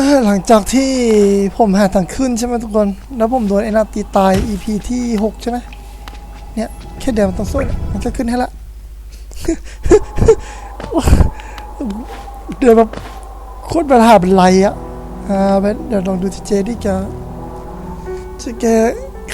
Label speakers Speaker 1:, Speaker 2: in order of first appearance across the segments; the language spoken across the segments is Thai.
Speaker 1: อ่าหลังจากที่ผมหาทางขึ้นใช่ไหมทุกคน แล้วผมโดนไอ้นาตีตาย EP ที่หกใช่ไหมเนี่ย แค่เดินมันต้องสู้เนี่ยมันก็ขึ้นให้ละเดินแบบโคตรปัญหาเป็นไรอะอ่าเว้ยเดี๋ยวลองดูที่เจดิแกจะแก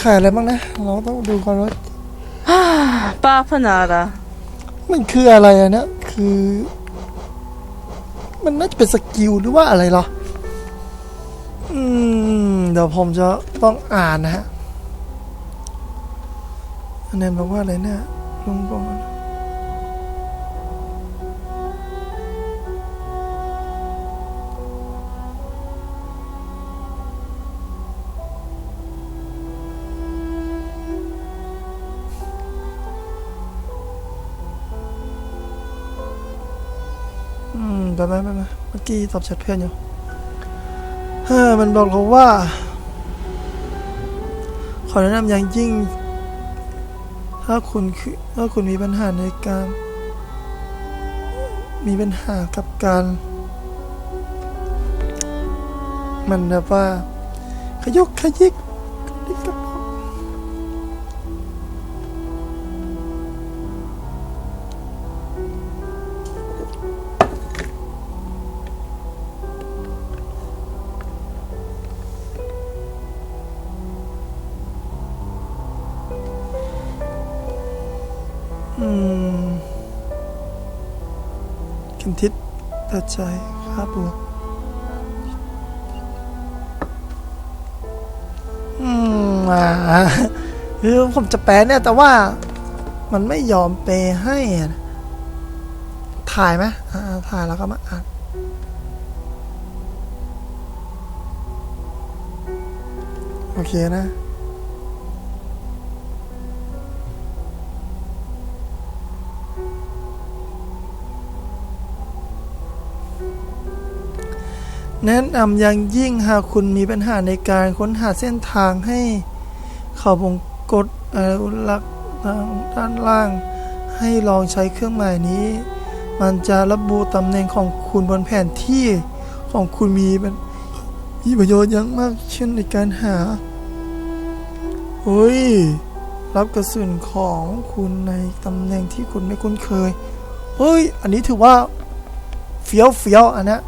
Speaker 1: ขายอะไรบ้างนะ เราต้องดูก่อนว่า
Speaker 2: ป้าพนาระ
Speaker 1: มันคืออะไรอะเนี่ยคือ มันน่าจะเป็นสกิลหรือว่าอะไรเหรออืม เดี๋ยวผมจะต้องอ่านนะฮะอันนบอกว่าอะไรเนี่ยลุงบอกอืมไปไหมไปไหมเมื่อกี้ตอบแชทเพื่อนอยู่ เฮ้อมันบอกเราว่า ขอแนะนำอย่างยิ่ง ถ้าคุณคือถ้าคุณมีปัญหาในการ มีปัญหากับการ มันแบบว่า ขยกขยิก เข็มทิศตัดใจครับบวกอืมอ่าคือผมจะแปลเนี่ย แต่ว่ามันไม่ยอมแปลให้อะถ่ายไหมอ่าถ่ายแล้วก็มาอ่านโอเคนะ แนะนำอย่างยิ่งหากคุณมีปัญหาในการค้นหาเส้นทางให้เขาวงกดเอ่อลักษณ์ด้านล่าง ให้ลองใช้เครื่องหมายนี้ มันจะระบุตำแหน่งของคุณบนแผนที่ของคุณมีเป็นมีประโยชน์อย่างมากเช่นในการหาเฮ้ย รับกระสุนของคุณในตำแหน่งที่คุณไม่คุ้นเคย เฮ้ย อันนี้ถือว่าเฟี้ยวเฟี้ยวอันเนี้ย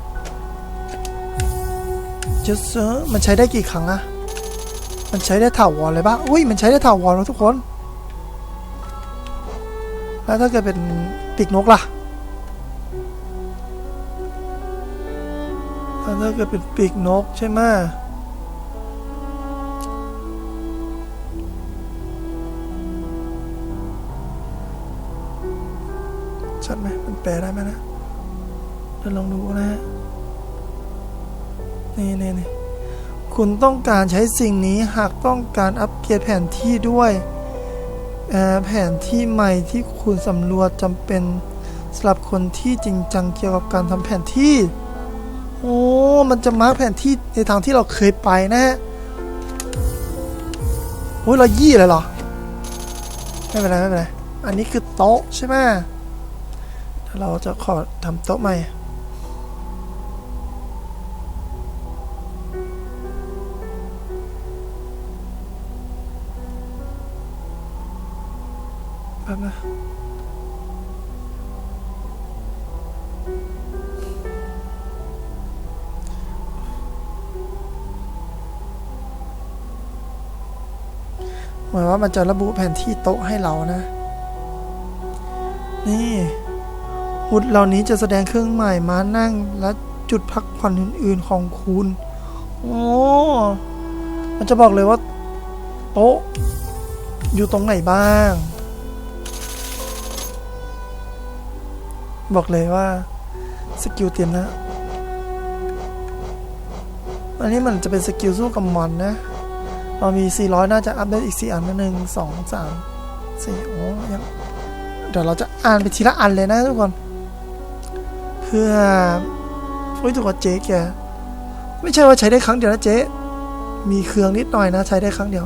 Speaker 1: จะเซอร์มันใช้ได้กี่ครั้งอะมันใช้ได้ถาวรเลยปะอุ้ยมันใช้ได้ถาวรแล้วทุกคน แล้วถ้าเกิดเป็นปีกนกล่ะแล้วถ้าเกิดเป็นปีกนกใช่ไหมชัดไหมมันแปลได้ไหมนะเดี๋ยวลองดูนะฮะ นี่นี่นคุณต้องการใช้สิ่งนี้หากต้องการอัปเกรดแผนที่ด้วยแผนที่ใหม่ที่คุณสำรวจจำเป็นสำหรับคนที่จริงจังเกี่ยวกับการทำแผนที่ โอ้ มันจะมาร์กแผนที่ในทางที่เราเคยไปนะฮะโอ้ยเรายี่เลยเหรอ ไม่เป็นไรไม่เป็นไร อันนี้คือโต๊ะใช่ไหมเราจะขอทำโต๊ะใหม่ แป๊บนะเหมือนว่ามันจะระบุแผนที่โต๊ะให้เรานะ นี่หุดเหล่านี้จะแสดงเครื่องหมายม้านั่งและจุดพักผ่อนอื่น ๆของคุณ โอ้ มันจะบอกเลยว่า โต๊ะ อยู่ตรงไหนบ้าง บอกเลยว่าสกิลเตรียมนะ อันนี้มันจะเป็นสกิลสู้กับมอนนะ เรามี 400 น่าจะอัพได้อีก 4 อันนะหนึ่งสองสามสี่โอ้ยังเดี๋ยวเราจะอ่านไปทีละอันเลยนะทุกคน เพื่อเฮ้ยถูกว่าเจ๊แก ไม่ใช่ว่าใช้ได้ครั้งเดียวนะเจ๊ มีเครื่องนิดหน่อยนะ ใช้ได้ครั้งเดียว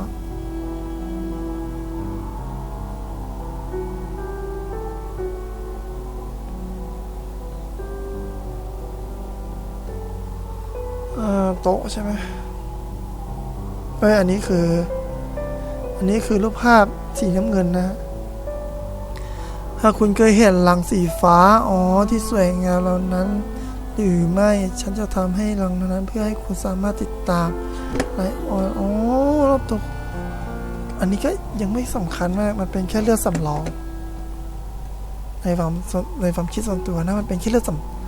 Speaker 1: โต๊ะใช่ไหมเอ้ยอันนี้คือ อันนี้คือรูปภาพสีน้ำเงินนะถ้าคุณเคยเห็นรังสีฟ้า อ๋อ ที่สวยงามเหล่านั้น หรือไม่ ฉันจะทำให้รังนั้น เพื่อให้คุณสามารถติดตามไลออนอ๋อรอบตัวอันนี้ก็ยังไม่สำคัญมาก มันเป็นแค่เลือดสำรอง ในความในความคิดส่วนตัวนะ มันเป็นแค่เลือดสำ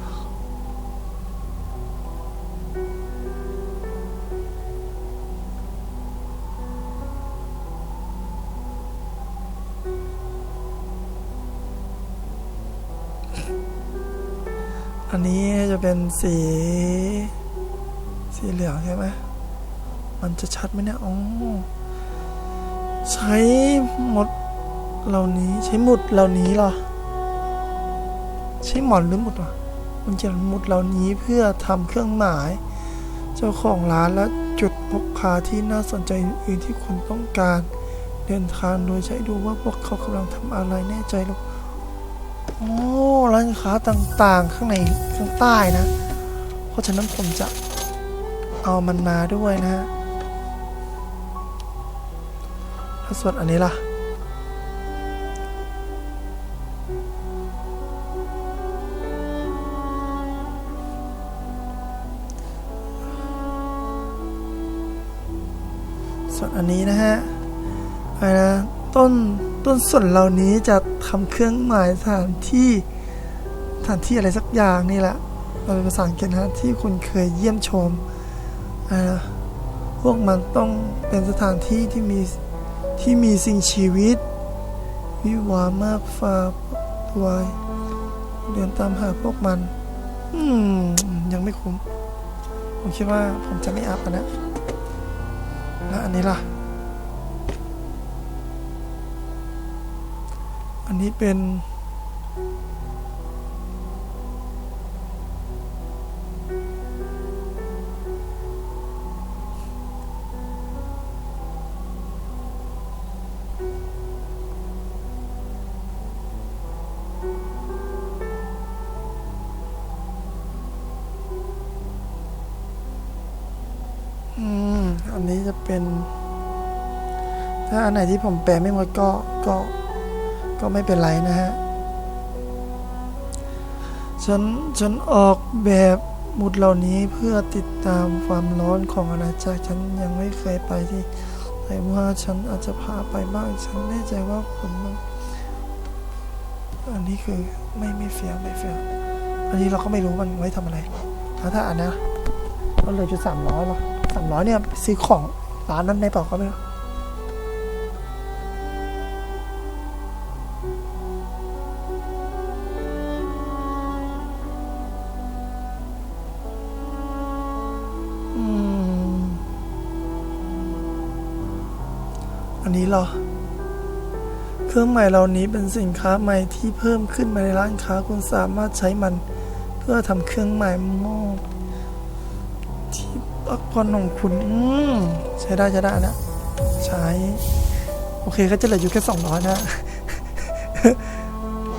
Speaker 1: อันนี้จะเป็นสี สีเหลืองใช่ไหมมันจะชัดไหมเนี่ยอ๋อใช้หมดเหล่านี้ใช้หมุดเหล่านี้เหรอ ใช้หมอนหรือหมุดวะมันเขียนหมุดเหล่านี้เพื่อทำเครื่องหมาย เจ้าของร้านและจุดพกพาที่น่าสนใจอื่นๆที่คุณต้องการ เดินทางโดยใช้ดูว่าพวกเขากำลังทำอะไรแน่ใจหรือโอ้ ร้านค้าต่างๆ ข้างในข้างใต้นะ เพราะฉะนั้นผมจะเอามันมาด้วยนะฮะแล้วส่วนอันนี้ล่ะ ส่วนอันนี้นะฮะอะไรนะต้นต้นส่วนเหล่านี้จะทำเครื่องหมายสถานที่ ถานที่อะไรสักอย่างนี่แหละมันเป็นภาษาอังกฤษนะที่คุณเคยเยี่ยมชมอะไรนะพวกมันต้องเป็นสถานที่ที่มีที่มีสิ่งชีวิต วิวามากฟ้าตัวเดินตามหาพวกมัน อืม ยังไม่คุ้ม ผมคิดว่าผมจะไม่อัพอันนะ แล้วอันนี้ล่ะ อันนี้เป็น อันไหนที่ผมแปลไม่หมดก็ก็ก็ไม่เป็นไรนะฮะ ฉันฉันออกแบบหมุดเหล่านี้เพื่อติดตามความร้อนของอาณาจักรฉันยังไม่เคยไปที่แต่ว่าฉันอาจจะพาไปบ้าง ฉันแน่ใจว่าคุณมันอันนี้คือไม่ไม่เฟียไม่เฟียอันนี้เราก็ไม่รู้มันไว้ทำอะไรแล้วถ้าอันนี้ยมันเลือจุดสามร้อยหรอสามร้อยเนี่ยซื้อของร้านนั้นในเปล่าก็ไม่รู้ ครื่องหมายเหล่านี้เป็นสินค้าใหม่ที่เพิ่มขึ้นมาในร้านค้าคุณสามารถใช้มัน เพื่อทำเครื่องหมายมอบที่พักผ่อนของคุณอืมใช้ได้ใช้ได้นะใช้ โอเคก็จะเหลืออยู่แค่สองร้อยนะ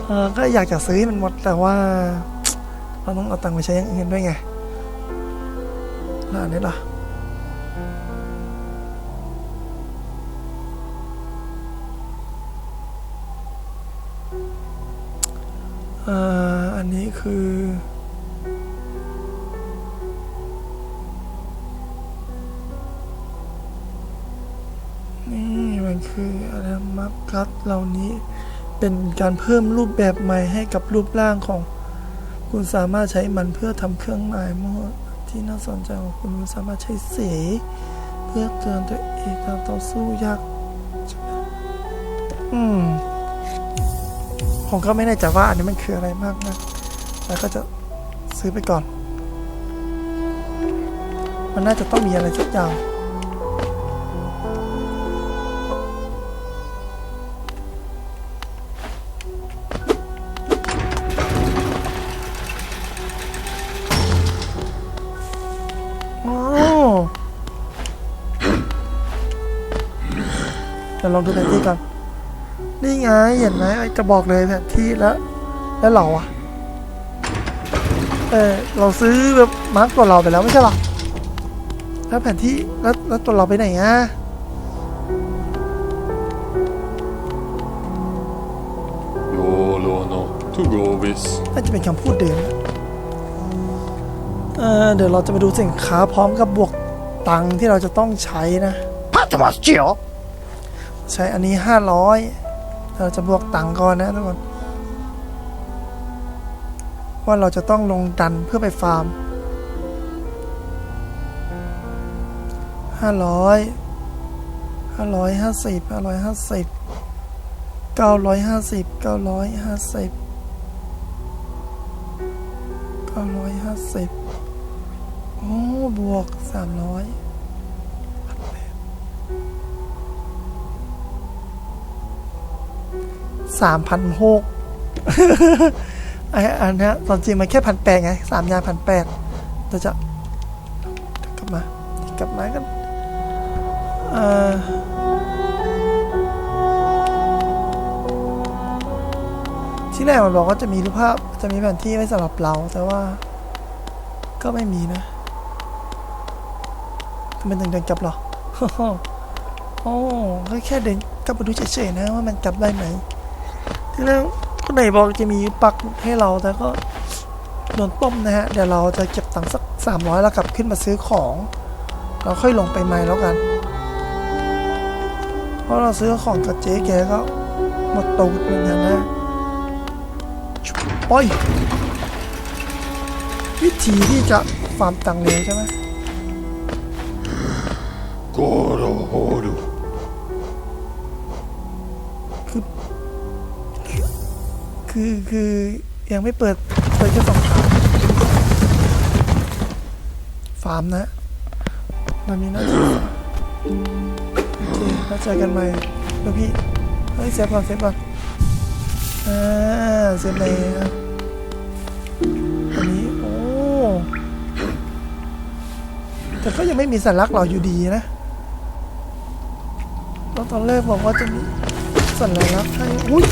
Speaker 1: เออก็อยากจะซื้อให้มันหมดแต่ว่า เราต้องเอาตังค์ไปใช้อย่างอื่นด้วยไงแล้วอันนี้ล่ะ คือ นี่มันคืออะไรมัฟกัสเหล่านี้เป็นการเพิ่มรูปแบบใหม่ให้กับรูปร่างของ คุณสามารถใช้มันเพื่อทำเครื่องหมายโมดที่น่าสนใจของคุณคุณสามารถใช้เสีเพื่อเตือนตัวเองการต่อสู้ยากอืมผมก็ไม่แน่ใจว่าอันนี้มันคืออะไรมากนะ แต่ก็จะซื้อไปก่อน มันน่าจะต้องมีอะไรสักอย่างอ้เดี๋ยวลองดูแผนที่ก่อนนี่ไง เห็นไหมไอจะบอกเลยแผนที่แล้ว แล้วเราอะ เออเราซื้อแบบมาร์กตัวเราไปแล้วไม่ใช่หรอแล้วแผนที่แล้วแล้วตัวเราไปไหนอะ
Speaker 3: โลโลโนทูโกวิส
Speaker 1: น่าจะเป็นคำพูดเดิมเออเดี๋ยวเราจะไปดูสินค้าพร้อมกับบวกตังค์ที่เราจะต้องใช้นะ
Speaker 4: พัทมาสเจียว
Speaker 1: ใช้อันนี้ห้าร้อยเราจะบวกตังค์ก่อนนะทุกคน ว่าเราจะต้องลงดันเพื่อไปฟาร์มห้าร้อยห้าร้อยห้าสิบห้าร้อยห้าสิบเก้าร้อยห้าสิบเก้าร้อยห้าสิบเก้าร้อยห้าสิบโอ้ บวกสามร้อยสามพันหก ไออันนี้ตอนจริงมันแค่พันแปดไงสามยางพันแปดเราจะกลับมากลับมากันเอ่อที่แรกมันบอกว่าจะมีรูปภาพจะมีแผนที่ไว้สำหรับเรา แต่ว่า ก็ไม่มีนะทำไมถึงเดินกลับหรอโอ้ก็แค่เดินกลับมาดูเฉยๆนะว่ามันกลับได้ไหมที่แรก คนไหนบอกจะมีปักให้เราแต่ก็โดนต้มนะฮะ เดี๋ยวเราจะเก็บตังค์สักสามร้อยแล้วกลับขึ้นมาซื้อของ เราค่อยลงไปใหม่แล้วกัน เพราะเราซื้อของกับเจ๊แกก็หมดตูดเหมือนกันนะโอ้ยวิธีที่จะฟาร์มตังค์เร็วใช่ไหม
Speaker 3: ゴー
Speaker 1: คือคือยังไม่เปิด เปิดแค่สองฟาร์มฟาร์มนะมันมีหน้าที่โอเคแล้วเจอกันใหม่เดี๋ยวพี่เฮ้ยเซฟก่อนเซฟก่อนอ่าเซฟเลยครับอันนี้โอ้แต่ก็ยังไม่มีสัญลักษณ์เราอยู่ดีนะแล้วตอนแรกบอกว่าจะมีสัญลักษณ์ให้อุ้ย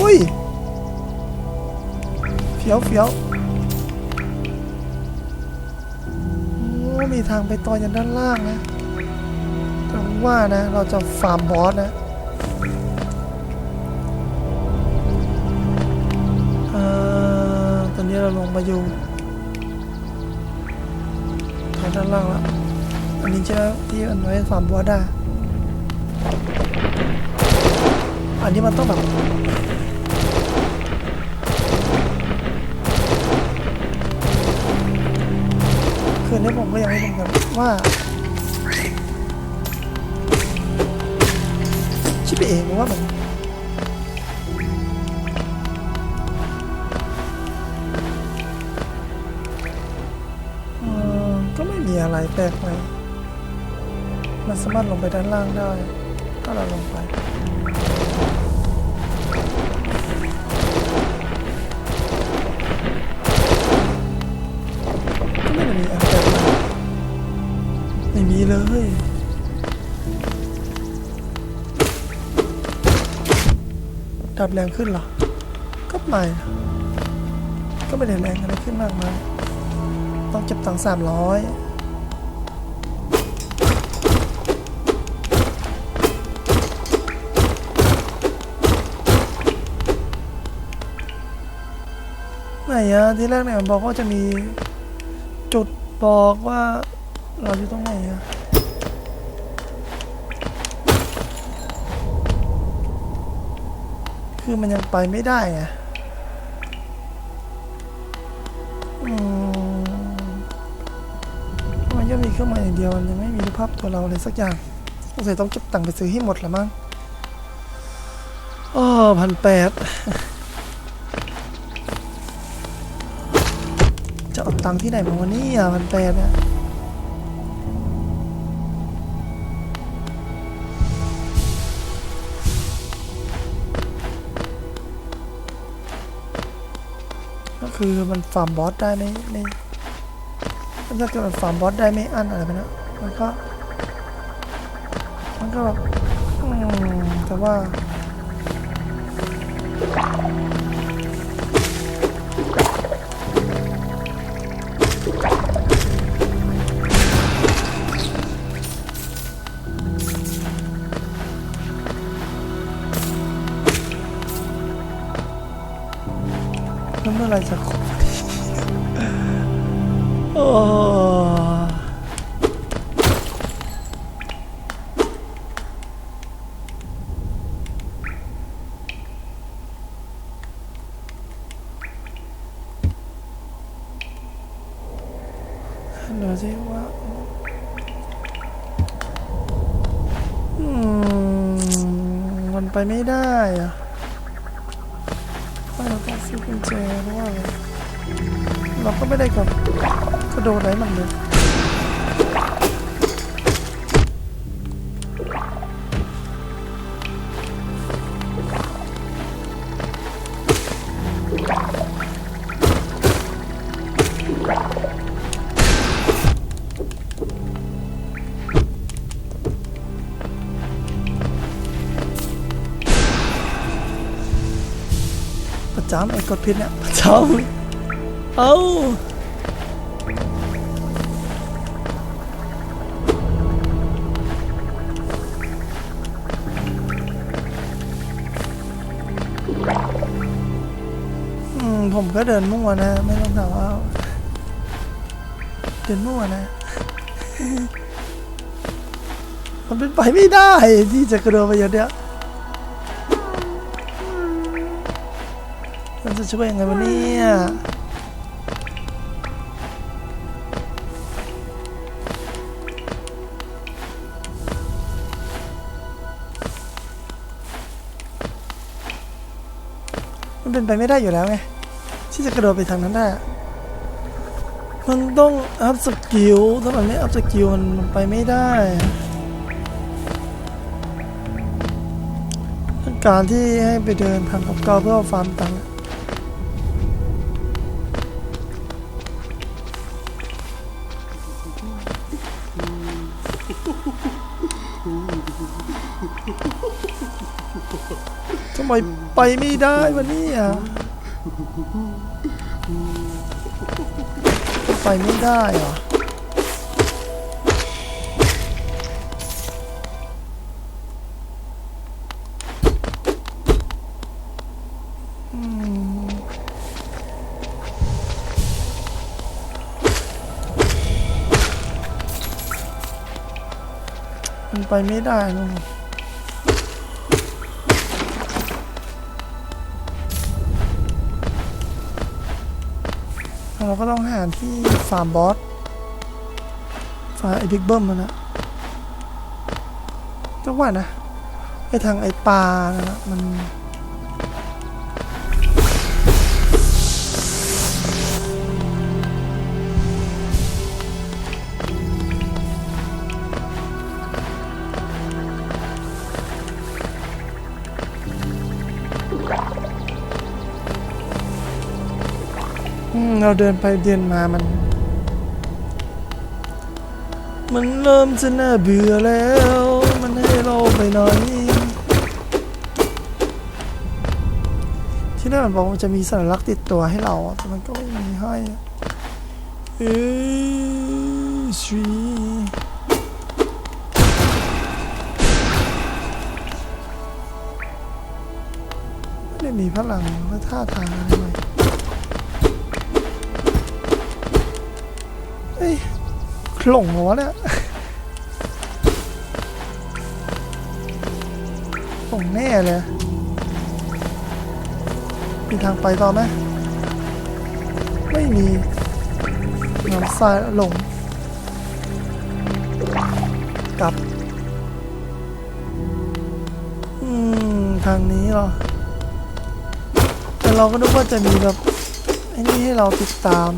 Speaker 1: อุ้ยเฟี้ยวเฟี้ยวโอ้มีทางไปต่อยันด้านล่างนะแต่ว่านะ เราจะฟาร์มบอสนะอ่อตอนนี้เราลงมาอยู่ทางด้านล่างแล้วอันนี้ใช่ไหมที่อันไว้ฟาร์มบอสได้อันนี้มันต้องแบบ นี้ผมก็ยังไม่รู้เหมือนกันว่าคิปเองว่ามันอ่อก็ไม่มีอะไรแปลกใหม่มันสามารถลงไปด้านล่างได้ ถ้าเราลงไปก็ไม่มีอะไร ไม่มีเลย ดับแรงขึ้นเหรอ ก็ไม่ ก็ไม่ได้แรงอะไรขึ้นมากมายต้องเก็บตังค์สามร้อยไหนอะที่แรกเนี่ยมันบอกว่าจะมีจุดบอกว่า เราอยู่ตรงไหนอะคือมันยังไปไม่ได้อะอืมมันยังมีเครื่องหมาอย่างเดียว มันยังไม่มีรูปภาพตัวเราเลยสักอย่างสงสัยต้องเก็บตังค์ไปซื้อให้หมดละมั้งอ๋อพันแปดจะเอาตังค์ที่ไหนมาวันนี้อะพันแปดเนี่ย คือมันฟาร์มบอสได้ไม่ไม่ถ้าเกิดมันฟาร์มบอสได้ไม่อั้นอะไรไปนะมันก็มันก็แบบอืมแต่ว่า ไปไม่ได้อะไม่เราต้องซื้อกุญแจเพราะว่าเราก็ไม่ได้กับกระโดดไหนมันเลย ประจำไอ้กดพิษเนี่ยประจำเอ้าอืมผมก็เดินมั่วนะ ไม่ต้องถามว่า เดินมั่วนะ มันเป็นไปไม่ได้ที่จะกระโดดไปอย่างเนี้ยมั จะช่วยยังไงวะเนี่ยมันเป็นไปไม่ได้อยู่แล้วไงที่จะกระโดดไปทางนั้นได้มันต้องอัพสกิลถ้ามันไม่อัพสกิลมันไปไม่ได้การที่ให้ไปเดินทางกับเกาเพื่อฟาร์มตังค์ ไมไปไม่ได้วะเนี่ยไปไม่ได้เหรอมันไปไม่ได้นู่ เราก็ต้องหาที่ฟาร์มบอสฟาร์มไอ้บิ๊กเบิ้มมันนะจังหวะนะไอ้ทางไอ้ปลานะมัน เราเดินไปเดินมามัน มันเริ่มจะน่าเบื่อแล้ว มันให้เราไปหน่อย ที่นั่นมันบอกว่าจะมีสัญลักษณ์ติดตัวให้เรา แต่มันก็ไม่มีให้เอ้ยชีไม่ได้มีพลังและท่าทางอะไร หลงหรอวะเนี่ยหลงแน่เลยมีทางไปต่อไหมไม่มีน้ำซ้ายหลงกลับ อืม ทางนี้เหรอ แต่เราก็นึกว่าจะมีแบบไอ้นี่ให้เราติดตาม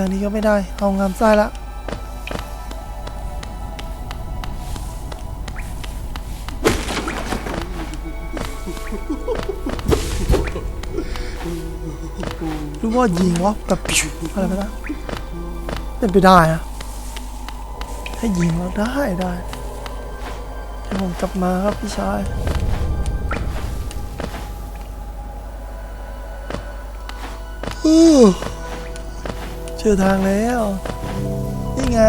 Speaker 1: ทางนี้ก็ไม่ได้เอางามซ้ายละรือว่ายิงวะแบบพิวอะไรไปนะเป็นไปได้อะให้ยิงแล้วได้ได้เดี๋ยวผมกลับมาครับพี่ชายอู้ เจอทางแล้ว นี่ไง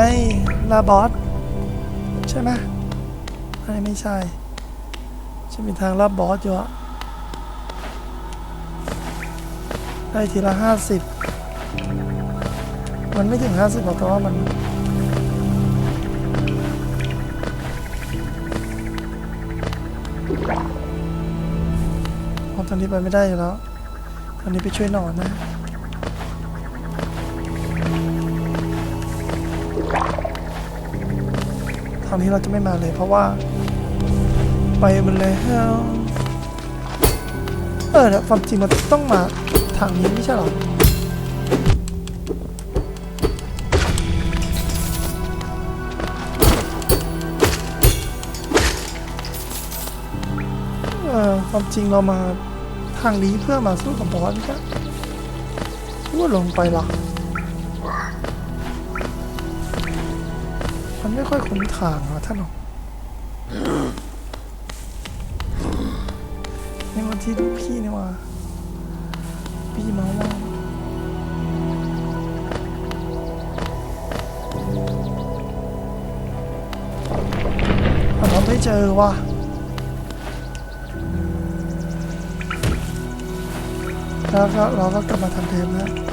Speaker 1: ลาบอส ใช่ไหมอันนี้ไม่ใช่จะมีทางลับบอสอยู่อะได้ทีละห้าสิบมันไม่ถึงห้าสิบหรอกแต่ว่ามันเพราะตอนนี้ไปไม่ได้อยู่แล้วตอนนี้ไปช่วยหนอนนะ ทางนี้เราจะไม่มาเลย เพราะว่า ไปหมันเลยเออความจริงมันต้องมาทางนี้ไม่ใช่หรอเออความจริงเรามาทางนี้เพื่อมาสู้กับบอสไม่ใช่ว่าลงไปหรอ มันไม่ค่อยคุ้นทางอะท่านหรอกนี่วันที่ลูกพี่นี่ว่าพี่มาว่าเราไม่เจอว่ะแล้วก็เราก็กลับมาทำเดิมนะเ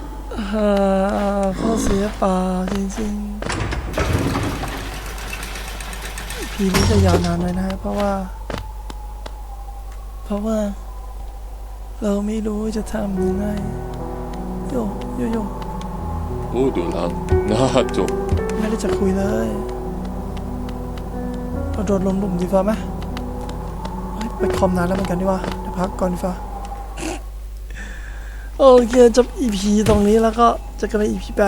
Speaker 1: เพราะเสียปลาจริงๆพีนี้จะยาวนานหน่อยนะเพราะว่า เพราะว่า เราไม่รู้จะทำยังไงโยโยโย่
Speaker 3: โอ้ดูแล้วน่าจบ
Speaker 1: ไม่ได้จะคุยเลยเราโดนลมหลุมดีฟ้าไหมไปคอมนานแล้วเหมือนกันดีว่าเดี๋ยวพักก่อนดีฟ้า โอเคจบ EP ตรงนี้แล้วก็เจะกันใน EP แปด